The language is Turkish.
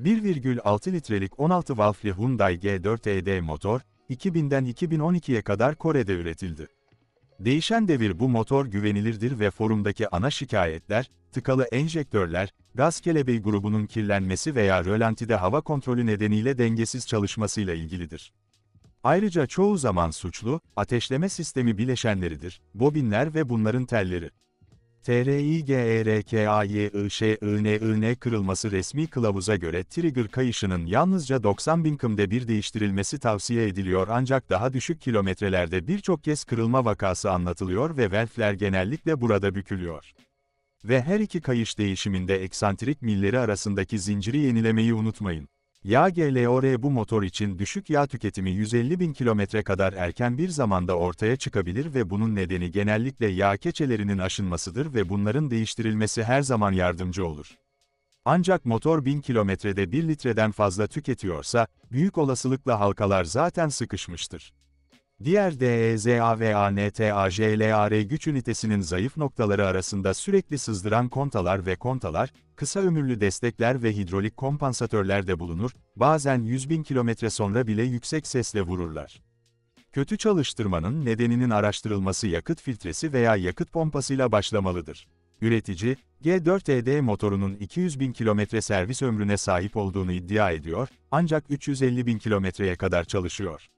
1,6 litrelik 16 valfli Hyundai G4 ED motor, 2000'den 2012'ye kadar Kore'de üretildi. Değişen devir bu motor güvenilirdir ve forumdaki ana şikayetler, tıkalı enjektörler, gaz kelebeği grubunun kirlenmesi veya rölantide hava kontrolü nedeniyle dengesiz çalışmasıyla ilgilidir. Ayrıca çoğu zaman suçlu, ateşleme sistemi bileşenleridir, bobinler ve bunların telleri. TRIGERKAYIŞININ kırılması resmi kılavuza göre trigger kayışının yalnızca 90 bin kımde bir değiştirilmesi tavsiye ediliyor ancak daha düşük kilometrelerde birçok kez kırılma vakası anlatılıyor ve valfler genellikle burada bükülüyor. Ve her iki kayış değişiminde eksantrik milleri arasındaki zinciri yenilemeyi unutmayın. Yağ GLOR bu motor için düşük yağ tüketimi 150 bin kilometre kadar erken bir zamanda ortaya çıkabilir ve bunun nedeni genellikle yağ keçelerinin aşınmasıdır ve bunların değiştirilmesi her zaman yardımcı olur. Ancak motor 1000 kilometrede 1 litreden fazla tüketiyorsa, büyük olasılıkla halkalar zaten sıkışmıştır. Diğer E DEZA ANTAJLAR güç ünitesinin zayıf noktaları arasında sürekli sızdıran kontalar ve kontalar, kısa ömürlü destekler ve hidrolik kompansatörler de bulunur, bazen 100 bin kilometre sonra bile yüksek sesle vururlar. Kötü çalıştırmanın nedeninin araştırılması yakıt filtresi veya yakıt pompasıyla başlamalıdır. Üretici, G4ED motorunun 200 bin kilometre servis ömrüne sahip olduğunu iddia ediyor, ancak 350 bin kilometreye kadar çalışıyor.